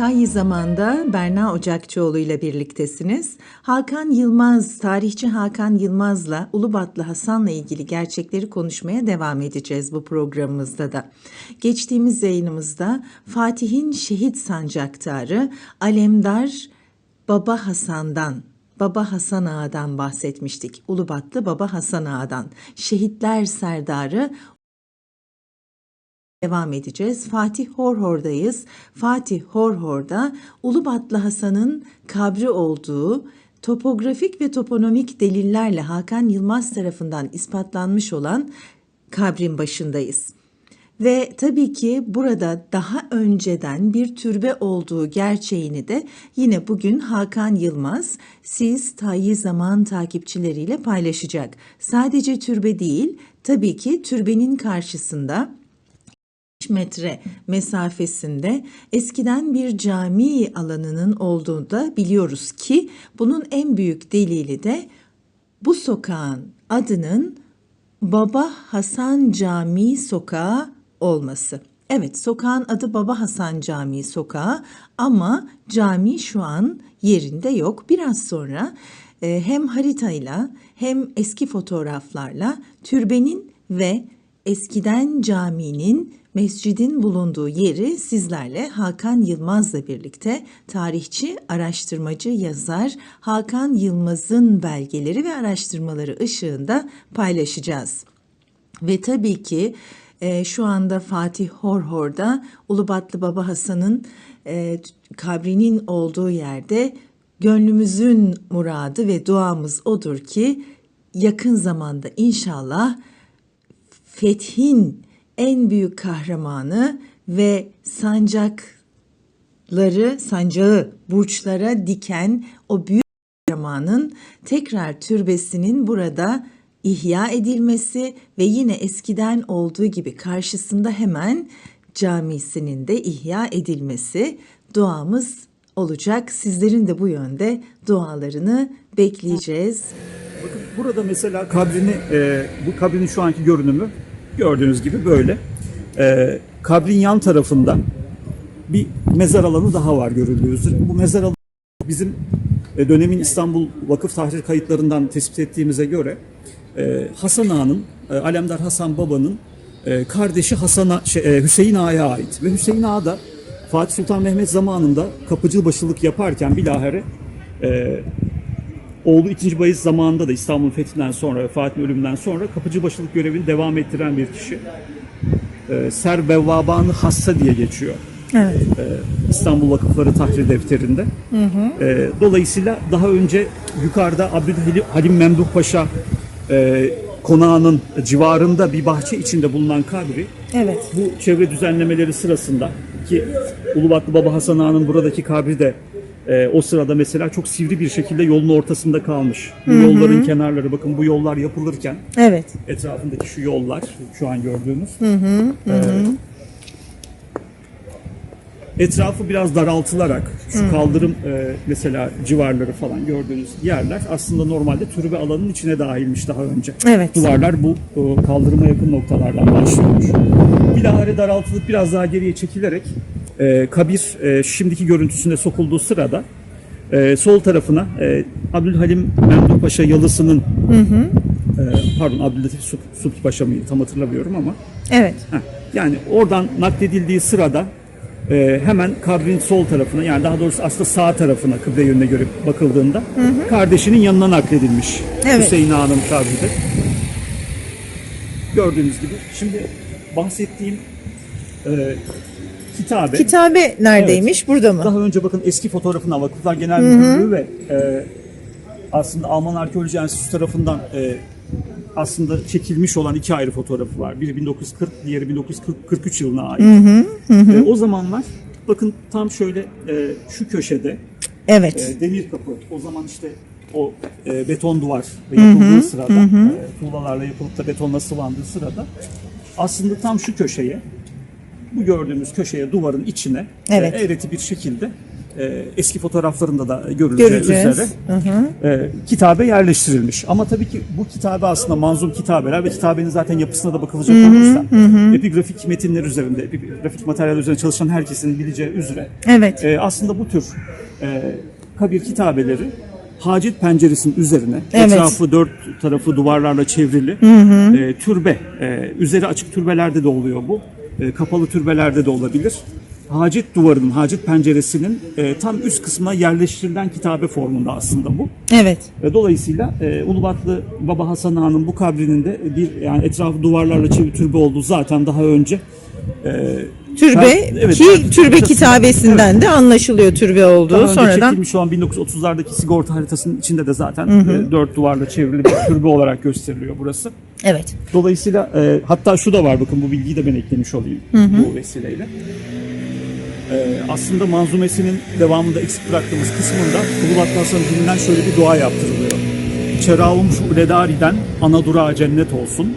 Tayyi Zaman'da Berna Ocakçıoğlu ile birliktesiniz. Hakan Yılmaz, tarihçi Hakan Yılmaz'la Ulubatlı Hasan'la ilgili gerçekleri konuşmaya devam edeceğiz bu programımızda da. Geçtiğimiz yayınımızda Fatih'in şehit sancaktarı Alemdar Baba Hasan'dan Baba Hasan Ağa'dan bahsetmiştik. Ulubatlı Baba Hasan Ağa'dan. Şehitler Serdarı devam edeceğiz. Fatih Horhor'dayız. Fatih Horhor'da Ulubatlı Hasan'ın kabri olduğu topografik ve toponomik delillerle Hakan Yılmaz tarafından ispatlanmış olan kabrin başındayız. Ve tabii ki burada daha önceden bir türbe olduğu gerçeğini de yine bugün Hakan Yılmaz siz Tayyi Zaman takipçileriyle paylaşacak. Sadece türbe değil, tabii ki türbenin karşısında metre mesafesinde eskiden bir cami alanının olduğunu da biliyoruz ki bunun en büyük delili de bu sokağın adının Baba Hasan Camii Sokağı olması. Evet, sokağın adı Baba Hasan Camii Sokağı ama cami şu an yerinde yok. Biraz sonra e, hem haritayla hem eski fotoğraflarla türbenin ve eskiden caminin mescidin bulunduğu yeri sizlerle Hakan Yılmaz'la birlikte tarihçi, araştırmacı, yazar Hakan Yılmaz'ın belgeleri ve araştırmaları ışığında paylaşacağız. Ve tabii ki e, şu anda Fatih Horhor'da Ulubatlı Baba Hasan'ın e, kabrinin olduğu yerde gönlümüzün muradı ve duamız odur ki yakın zamanda inşallah fethin en büyük kahramanı ve sancakları, sancağı burçlara diken o büyük kahramanın tekrar türbesinin burada ihya edilmesi ve yine eskiden olduğu gibi karşısında hemen camisinin de ihya edilmesi duamız olacak. Sizlerin de bu yönde dualarını bekleyeceğiz. Bakın burada mesela kabrini, e, bu kabrin şu anki görünümü gördüğünüz gibi böyle. E, kabrin yan tarafında bir mezar alanı daha var görüldüğü üzere. Bu mezar alanı bizim e, dönemin İstanbul Vakıf Tahrir kayıtlarından tespit ettiğimize göre e, Hasan Ağa'nın, e, Alemdar Hasan Baba'nın kardeşi Hasan Ağa- şey, Hüseyin Ağa'ya ait. Ve Hüseyin Ağa da Fatih Sultan Mehmet zamanında kapıcı başılık yaparken bilahare Oğlu 2. Bayezid zamanında da İstanbul'un fethinden sonra, Fatih'in ölümünden sonra kapıcı başılık görevini devam ettiren bir kişi. Ee, Ser Bevvabanı Hassa diye geçiyor. Evet. Ee, İstanbul Vakıfları Tahrir Defteri'nde. Ee, dolayısıyla daha önce yukarıda Abdülhalim Memduh Paşa e, konağının civarında bir bahçe içinde bulunan kabri Evet. bu çevre düzenlemeleri sırasında ki Ulubatlı Baba Hasan Ağa'nın buradaki kabri de e, o sırada mesela çok sivri bir şekilde yolun ortasında kalmış. Bu yolların kenarları bakın bu yollar yapılırken Evet. etrafındaki şu yollar şu an gördüğünüz. e, etrafı biraz daraltılarak şu kaldırım e, mesela civarları falan gördüğünüz yerler aslında normalde türbe alanının içine dahilmiş daha önce. Evet. Duvarlar bu e, kaldırıma yakın noktalardan başlıyormuş. Bilahare daraltılıp biraz daha geriye çekilerek e, kabir e, şimdiki görüntüsüne sokulduğu sırada e, sol tarafına e, Abdülhalim Memduh Paşa yalısının e, pardon Abdülatif Sub- Subhi Paşa mıydı tam hatırlamıyorum ama Evet. Heh, yani oradan nakledildiği sırada e, hemen kabrin sol tarafına yani daha doğrusu aslında sağ tarafına kıble yönüne göre bakıldığında kardeşinin yanına nakledilmiş Evet. Hüseyin Ağa'nın kabri de. Gördüğünüz gibi şimdi bahsettiğim e, kitabe Kitabe neredeymiş? Burada mı? daha önce bakın eski fotoğrafına Vakıflar Genel Müdürlüğü ve e, aslında Alman Arkeoloji Enstitüsü tarafından e, aslında çekilmiş olan iki ayrı fotoğrafı var. Biri 1940, diğeri 1943 yılına ait. E, o zamanlar bakın tam şöyle e, şu köşede Evet. e, demir kapı. O zaman işte o e, beton duvar yapıldığı sırada, e, tuğlalarla yapılıp da betonla sıvandığı sırada aslında tam şu köşeye, bu gördüğümüz köşeye duvarın içine Evet. e, eğreti bir şekilde e, eski fotoğraflarında da görüleceği Göreceğiz. üzere e, kitabe yerleştirilmiş. Ama tabii ki bu kitabe aslında manzum kitabeler ve kitabenin zaten yapısına da bakılacak olursa epigrafik metinler üzerinde, epigrafik materyal üzerinde çalışan herkesin bileceği üzere Evet. e, aslında bu tür e, kabir kitabeleri hacet penceresinin üzerine Evet. etrafı dört tarafı duvarlarla çevrili e, türbe e, üzeri açık türbelerde de oluyor bu E, kapalı türbelerde de olabilir hacet duvarının hacet penceresinin e, tam üst kısmına yerleştirilen kitabe formunda aslında bu Evet. ve dolayısıyla e, Ulubatlı Baba Hasan Ağa'nın bu kabrinin de bir yani etrafı duvarlarla çevrili türbe olduğu zaten daha önce e, Türbe ben- evet, ki ben- türbe kitabesinden de anlaşılıyor türbe daha olduğu. önce Sonradan çekilmiş olan 1930'lardaki sigorta haritasının içinde de zaten e, dört duvarla çevrili bir türbe olarak gösteriliyor burası. Evet. Dolayısıyla e, hatta şu da var bakın bu bilgiyi de ben eklemiş olayım bu vesileyle. E, aslında manzumesinin devamında eksik bıraktığımız kısmında Ulubatlı Hasan'ın dilinden şöyle bir dua yaptırılıyor. Çeraum şu uledari'den ana durağı cennet olsun.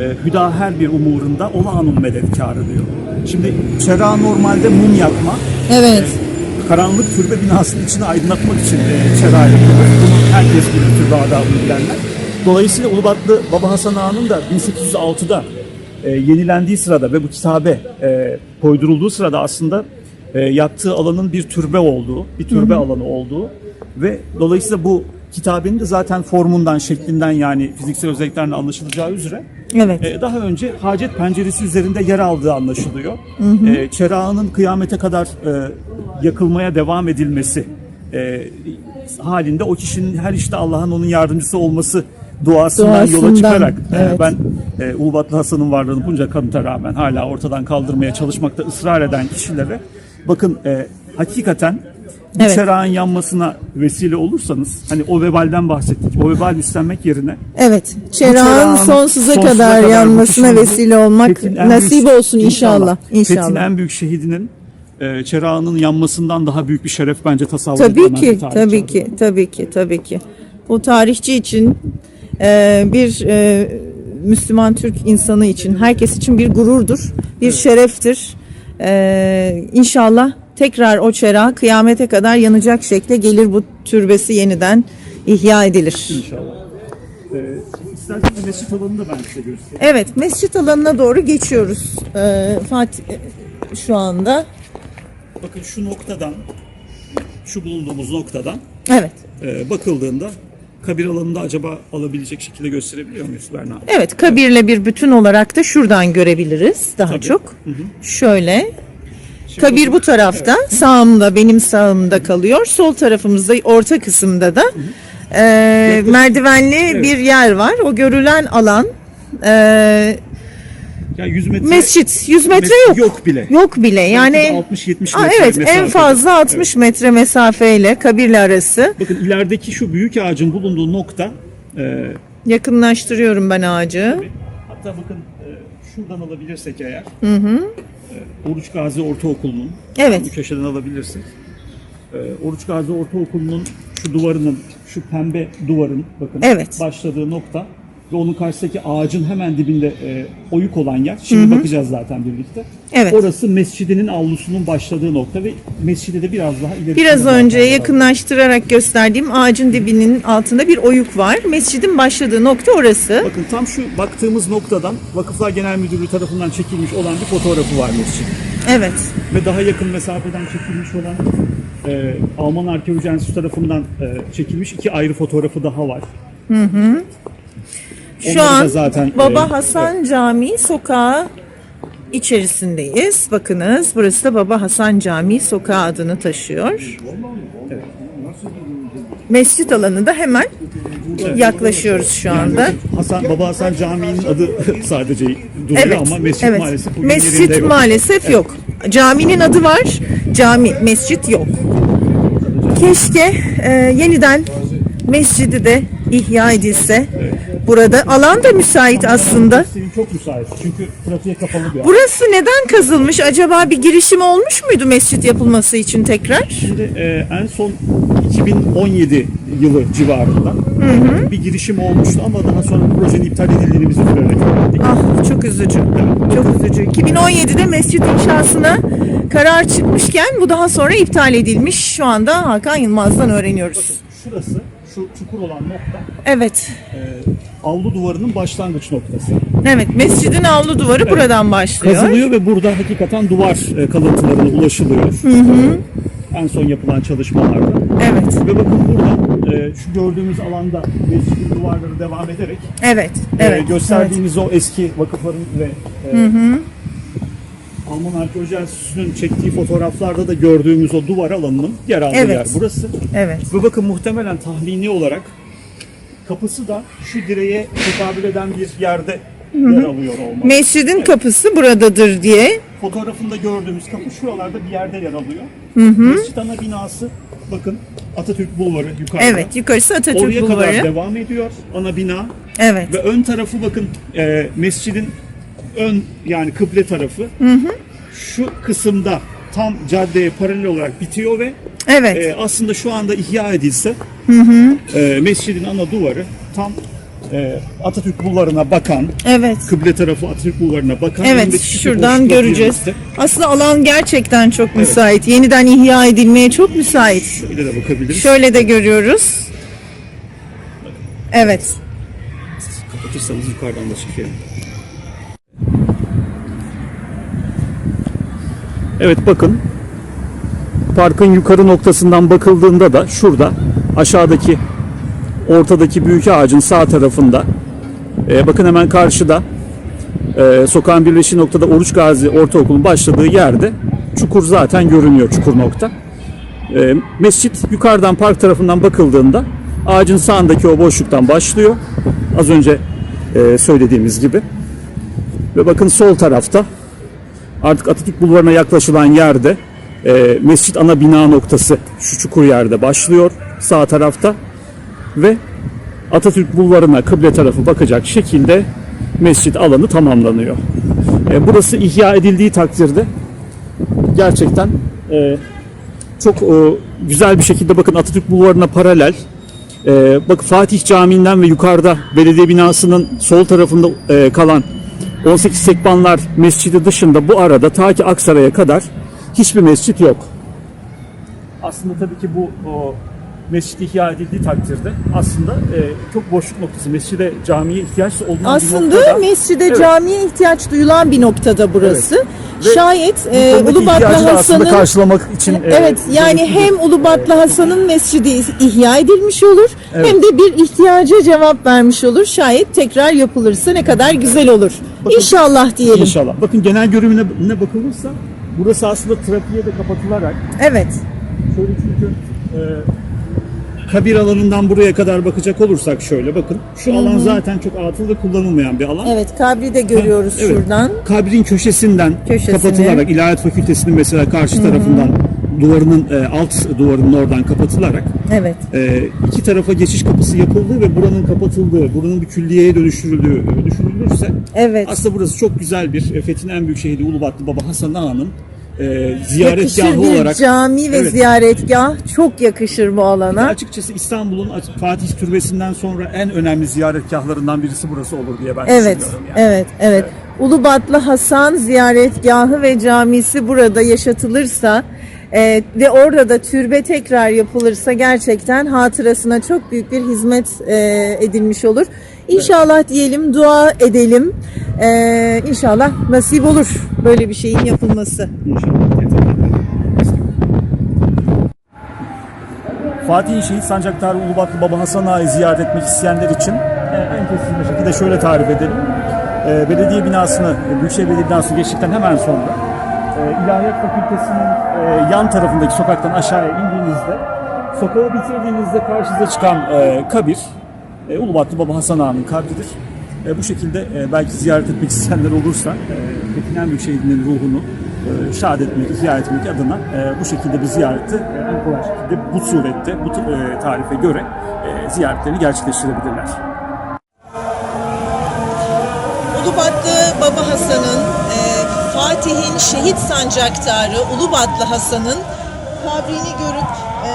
E, hüda her bir umurunda ola anın medetkarı diyor. Şimdi çera normalde mum yakma, Evet. karanlık türbe binasının içini aydınlatmak için e, çera yapılır. Bunu herkes bilir türbe adabını bilenler. Dolayısıyla Ulubatlı Baba Hasan Ağa'nın da 1806'da e, yenilendiği sırada ve bu kitabe e, koydurulduğu sırada aslında e, yaptığı alanın bir türbe olduğu, bir türbe alanı olduğu ve dolayısıyla bu kitabenin de zaten formundan, şeklinden yani fiziksel özelliklerle anlaşılacağı üzere Evet. e, daha önce hacet penceresi üzerinde yer aldığı anlaşılıyor. E, çerağının kıyamete kadar e, yakılmaya devam edilmesi e, halinde o kişinin her işte Allah'ın onun yardımcısı olması duasından, yola Duasından, çıkarak e, evet. ben e, Ulubatlı Hasan'ın varlığını bunca kanıta rağmen hala ortadan kaldırmaya çalışmakta ısrar eden kişilere bakın e, hakikaten bir Evet. çerağın yanmasına vesile olursanız hani o vebalden bahsettik. O vebal üstlenmek yerine Evet. Çerağın sonsuza, sonsuza kadar kadar yanmasına vesile olmak Fethin nasip büyük- olsun inşallah. Fethin İnşallah. en büyük şehidinin e, çerağının yanmasından daha büyük bir şeref bence tasavvur Tabii edilemez bir ki, tabii ki, tabii ki, tabii ki. Bu tarihçi için e, bir e, Müslüman Türk insanı için, herkes için bir gururdur, bir şereftir. E, inşallah tekrar o çera kıyamete kadar yanacak şekle gelir bu türbesi yeniden ihya edilir. İnşallah. E, isterseniz mescit alanını da ben size göstereyim. Evet, mescit alanına doğru geçiyoruz. E, Fatih e, şu anda. Bakın şu noktadan, şu bulunduğumuz noktadan Evet. e, bakıldığında kabir alanında acaba alabilecek şekilde gösterebiliyor muyuz Berna? Evet, kabirle bir bütün olarak da şuradan görebiliriz daha Tabii. çok. Şöyle. Kabir bu tarafta, sağımda, benim sağımda kalıyor. Sol tarafımızda, orta kısımda da e, merdivenli bir yer var. O görülen alan e, Yani 100 metre mescit. 100 metre mes- yok. yok bile. Yok bile. Yani 60-70 Aa, metre evet, en mesafede. fazla 60 metre mesafeyle kabirle arası. Bakın ilerideki şu büyük ağacın bulunduğu nokta e, Yakınlaştırıyorum ben ağacı. Hatta bakın e, şuradan alabilirsek eğer. Hı hı. Oruç Gazi Ortaokulu'nun Evet. bu köşeden alabilirsek. E, Oruç Gazi Ortaokulu'nun şu duvarının, şu pembe duvarın bakın Evet. başladığı nokta ve onun karşısındaki ağacın hemen dibinde e, oyuk olan yer. Şimdi bakacağız zaten birlikte. Evet. Orası mescidinin avlusunun başladığı nokta ve mescide de biraz daha ileri. Biraz önce yakınlaştırarak gösterdiğim ağacın dibinin altında bir oyuk var. Mescidin başladığı nokta orası. Bakın tam şu baktığımız noktadan Vakıflar Genel Müdürlüğü tarafından çekilmiş olan bir fotoğrafı var mescidin. Evet. ve daha yakın mesafeden çekilmiş olan e, Alman Arkeoloji Enstitüsü tarafından e, çekilmiş iki ayrı fotoğrafı daha var. Şu Onları da an zaten, Baba e, Hasan Camii sokağı içerisindeyiz. Bakınız burası da Baba Hasan Camii sokağı adını taşıyor. Mescit alanı da hemen yaklaşıyoruz şu anda. Hasan Baba Hasan Camii'nin adı sadece duruyor Evet. ama mescit evet. maalesef bugün Mescit yok. maalesef yok. Caminin adı var. Cami, mescit yok. Keşke e, yeniden mescidi de ihya edilse. Burada. Alan da müsait aslında. Çok müsait çünkü trafiğe kapalı bir alan. Burası neden kazılmış? Acaba bir girişim olmuş muydu mescit yapılması için tekrar? Şimdi e, en son 2017 yılı civarında e, bir girişim olmuştu ama daha sonra projenin iptal edildiğini biz öğrendik. Ah çok üzücü. Çok üzücü. 2017'de mescit inşasına karar çıkmışken bu daha sonra iptal edilmiş. Şu anda Hakan Yılmaz'dan öğreniyoruz. Şurası şu çukur olan nokta Evet. e, avlu duvarının başlangıç noktası. Evet. Mescidin avlu duvarı buradan başlıyor. Kazılıyor ve burada hakikaten duvar e, kalıntılarına ulaşılıyor. En son yapılan çalışmalarda. Evet. Ve bakın burada e, şu gördüğümüz alanda mescidin duvarları devam ederek Evet. e, Evet. gösterdiğimiz o eski vakıfların ve e, Alman Arkeoloji Enstitüsü'nün çektiği fotoğraflarda da gördüğümüz o duvar alanının yer aldığı Evet. yer burası. Evet. Ve bakın muhtemelen tahmini olarak kapısı da şu direğe tekabül eden bir yerde yer alıyor olmalı. Mescidin kapısı buradadır diye. Fotoğrafında gördüğümüz kapı şuralarda bir yerde yer alıyor. Mescid ana binası bakın Atatürk Bulvarı yukarıda. Evet. Yukarısı Atatürk Oraya kadar Bulvarı. devam ediyor ana bina. Evet. Ve ön tarafı bakın e, mescidin ön yani kıble tarafı şu kısımda tam caddeye paralel olarak bitiyor ve Evet. e, aslında şu anda ihya edilse e, mescidin ana duvarı tam e, Atatürk Bulvarı'na bakan Evet. kıble tarafı Atatürk Bulvarı'na bakan Evet, şuradan göreceğiz. Aslında alan gerçekten çok müsait. Yeniden ihya edilmeye çok müsait. Şöyle de bakabiliriz. Şöyle de görüyoruz. Evet. Kapatırsanız yukarıdan da çekelim. Evet bakın. Parkın yukarı noktasından bakıldığında da şurada aşağıdaki ortadaki büyük ağacın sağ tarafında e, bakın hemen karşıda e, sokağın birleştiği noktada Oruç Gazi Ortaokulu'nun başladığı yerde çukur zaten görünüyor çukur nokta. E, mescit yukarıdan park tarafından bakıldığında ağacın sağındaki o boşluktan başlıyor. Az önce e, söylediğimiz gibi. Ve bakın sol tarafta artık Atatürk Bulvarı'na yaklaşılan yerde e, mescit ana bina noktası şu çukur yerde başlıyor sağ tarafta ve Atatürk Bulvarı'na kıble tarafı bakacak şekilde mescit alanı tamamlanıyor. E, burası ihya edildiği takdirde gerçekten e, çok e, güzel bir şekilde bakın Atatürk Bulvarı'na paralel e, bak Fatih Camii'nden ve yukarıda belediye binasının sol tarafında e, kalan 18 Sekbanlar Mescidi dışında bu arada ta ki Aksaray'a kadar hiçbir mescit yok. Aslında tabii ki bu o, mescit ihya edildiği takdirde aslında e, çok boşluk noktası. Mescide camiye ihtiyaç bir Aslında noktada mescide Evet. camiye ihtiyaç duyulan bir noktada burası. Ve Şayet e, da aslında Hasan'ın karşılamak için e, Evet yani gerekli bir- hem Ulubatlı Hasan'ın mescidi ihya edilmiş olur Evet. hem de bir ihtiyaca cevap vermiş olur. Şayet tekrar yapılırsa ne kadar güzel olur. Bakın- İnşallah diyelim. İnşallah. Bakın genel görünümüne ne bakılırsa burası aslında trafiğe de kapatılarak Evet. şöyle çünkü e, kabir alanından buraya kadar bakacak olursak şöyle bakın. Şu alan zaten çok atıl ve kullanılmayan bir alan. Evet kabri de görüyoruz Evet. şuradan. Kabrin köşesinden Köşesine. kapatılarak İlahiyat Fakültesinin mesela karşı tarafından duvarının e, alt duvarının oradan kapatılarak Evet. e, iki tarafa geçiş kapısı yapıldığı ve buranın kapatıldığı, buranın bir külliyeye dönüştürüldüğü e, düşünülürse Evet. aslında burası çok güzel bir e, Fethi'nin en büyük şehri Ulubatlı Baba Hasan Ağa'nın e, ziyaretgahı olarak cami ve Evet. ziyaretgah çok yakışır bu alana. açıkçası İstanbul'un Fatih Türbesi'nden sonra en önemli ziyaretgahlarından birisi burası olur diye ben Evet, düşünüyorum. Yani. evet, evet. Ulubatlı Hasan ziyaretgahı ve camisi burada yaşatılırsa e, ve orada da türbe tekrar yapılırsa gerçekten hatırasına çok büyük bir hizmet e, edilmiş olur. İnşallah diyelim, dua edelim. E, inşallah nasip olur böyle bir şeyin yapılması. İnşallah. Fatih'in şehit sancaktarı Ulubatlı Baba Hasan Ağa'yı ziyaret etmek isteyenler için en kesin bir şekilde şöyle tarif edelim. E, belediye binasını, Büyükşehir Belediye binasını geçtikten hemen sonra e, İlahiyat Fakültesi'nin e, yan tarafındaki sokaktan aşağıya indiğinizde sokağı bitirdiğinizde karşınıza çıkan e, kabir e, Ulubatlı Baba Hasan Ağa'nın kabridir. E, bu şekilde e, belki ziyaret etmek isteyenler olursa e, Fethi'nin en büyük şehidinin ruhunu e, şahit etmek, ziyaret etmek adına e, bu şekilde bir ziyareti e, en kolay şekilde bu surette, bu e, tarife göre e, ziyaretlerini gerçekleştirebilirler. Ulubatlı Baba Hasan'ın, Fatih'in şehit sancaktarı Ulubatlı Hasan'ın kabrini görüp e,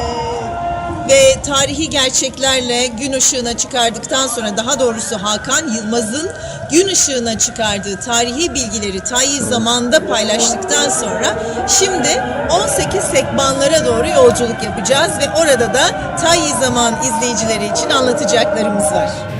ve tarihi gerçeklerle gün ışığına çıkardıktan sonra daha doğrusu Hakan Yılmaz'ın gün ışığına çıkardığı tarihi bilgileri tayyi zamanda paylaştıktan sonra şimdi 18 sekbanlara doğru yolculuk yapacağız ve orada da tayyi zaman izleyicileri için anlatacaklarımız var.